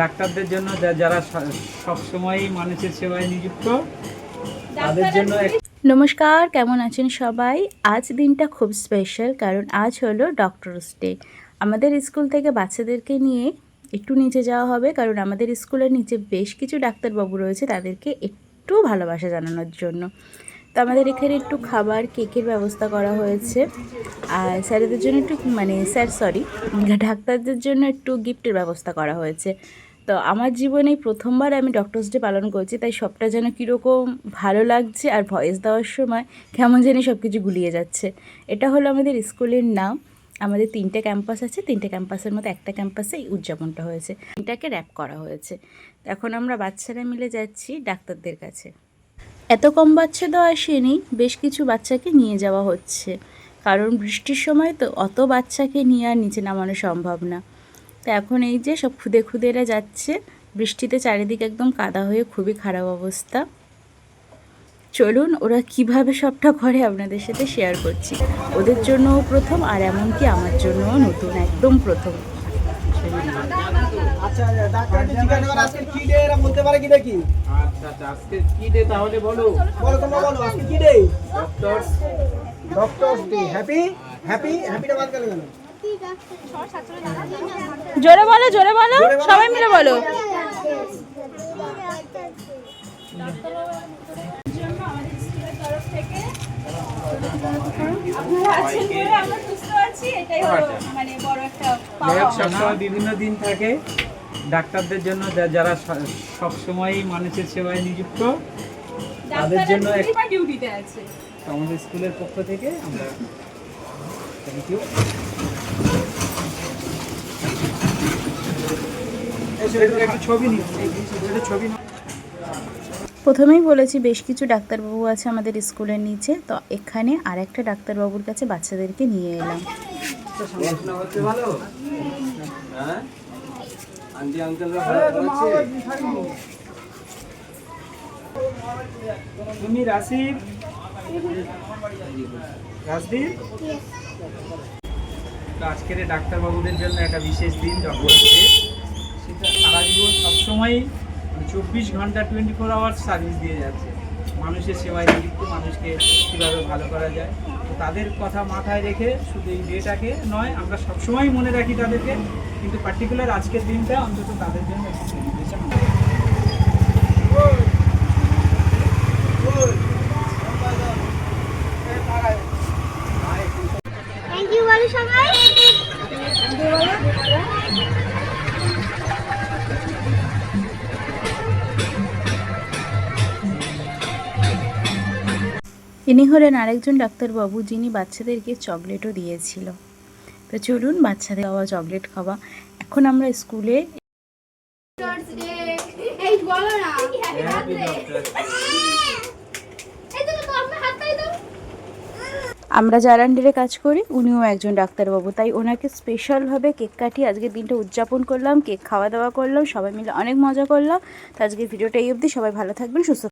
ডাক্তারদের জন্য যারা সব সময়ই মানুষের সেবায় নিযুক্ত তাদের জন্য নমস্কার কেমন আছেন সবাই? আজ দিনটা খুব স্পেশাল কারণ আজ হলো ডক্টরস ডে আমাদের স্কুল থেকে বাচ্চাদেরকে নিয়ে একটু নিচে যাওয়া হবে কারণ আমাদের স্কুলের নিচে বেশ কিছু ডাক্তারবাবু রয়েছে তাদেরকে একটু ভালোবাসা জানানোর জন্য। তো আমাদের এখানে একটু খাবার কেকের ব্যবস্থা করা হয়েছে। আর স্যারেদের জন্য একটু মানে স্যার সরি ডাক্তারদের জন্য একটু গিফটের ব্যবস্থা করা হয়েছে। তো আমার জীবনে প্রথমবার আমি ডক্টরস ডে পালন করছি, তাই সবটা যেন কীরকম ভালো লাগছে আর ভয়েস দেওয়ার সময় কেমন জানি সব কিছু গুলিয়ে যাচ্ছে। এটা হলো আমাদের স্কুলের নাম, আমাদের তিনটে ক্যাম্পাস আছে, তিনটে ক্যাম্পাসের মধ্যে একটা ক্যাম্পাসে এই উদযাপনটা হয়েছে এটাকে র্যাপ করা হয়েছে। এখন আমরা বাচ্চারা মিলে যাচ্ছি ডাক্তারদের কাছে। এত কম বাচ্চা তো আসেনি, বেশ কিছু বাচ্চাকে নিয়ে যাওয়া হচ্ছে। কারণ বৃষ্টির সময় তো অত বাচ্চাকে নিয়ে আর নিচে নামানো সম্ভব না। তো এখন এই যে সব খুদে খুদেরা যাচ্ছে বৃষ্টিতে চারিদিক একদম কাদা হয়ে খুবই খারাপ অবস্থা। চলুন ওরা কীভাবে সবটা করে আপনাদের সাথে শেয়ার করছি। ওদের জন্যও প্রথম আর এমনকি আমার জন্যও নতুন একদম প্রথম। আচ্ছা ডাক্তার জিজ্ঞাসা করে আজকে কি ডে বলতে পারে কি দেখি? আচ্ছা আচ্ছা আজকে কি ডে তাহলে বলো? বলো তোমরা বলো আজকে কি day doctors doctor day happy happy হ্যাপিটা বাদ গেল কেন? জোরে বলো জোরে বলো। সবাই মিলে বলো। বিভিন্ন দিন থাকে। ডাক্তারদের জন্য যারা সব সময়ই মানুষের সেবায় নিযুক্ত তাদের জন্য এক- আমাদের স্কুলের পক্ষ থেকে আমরা থ্যাংক ইউ প্রথমেই বলেছি বেশ কিছু ডাক্তারবাবু আছে আমাদের স্কুলের নিচে তো এখানে আরেকটা ডাক্তারবাবুর কাছে বাচ্চাদেরকে নিয়ে এলাম। পড়াশোনা হচ্ছে ভালো হ্যাঁ আন্টি আঙ্কেলরা ভালো আছে তুমি রাশিদ রাজদীপ আজকের ডাক্তারবাবুদের জন্য একটা বিশেষ দিন সেটা সারা জীবন সবসময় চব্বিশ ঘণ্টা টোয়েন্টি ফোর আওয়ার্স সার্ভিস দিয়ে যাচ্ছে। মানুষের সেবায় নিযুক্ত, মানুষকে কীভাবে ভালো করা যায়। তো তাদের কথা মাথায় রেখে শুধু এই ডেটাকে নয়, আমরা সবসময় মনে রাখি তাদেরকে। কিন্তু পার্টিকুলার আজকের দিনটা অন্তত তাদের জন্য। থ্যাংক ইউ ইনি হলেন আরেকজন ডাক্তারবাবু যিনি বাচ্চাদেরকে চকলেটও দিয়েছিল। তো চলুন বাচ্চাদের খাওয়া চকলেট খাওয়া। এখন আমরা স্কুলে আমার যার আন্ডারে কাজ করি উনিও একজন ডাক্তারবাবু। তাই ওনাকে স্পেশালভাবে কেক কাটিয়ে আজকের দিনটা উদযাপন করলাম কেক খাওয়া দাওয়া করলাম সবাই মিলে অনেক মজা করলাম। তো আজকের ভিডিওটা এই অবধি সবাই ভালো থাকবেন সুস্থ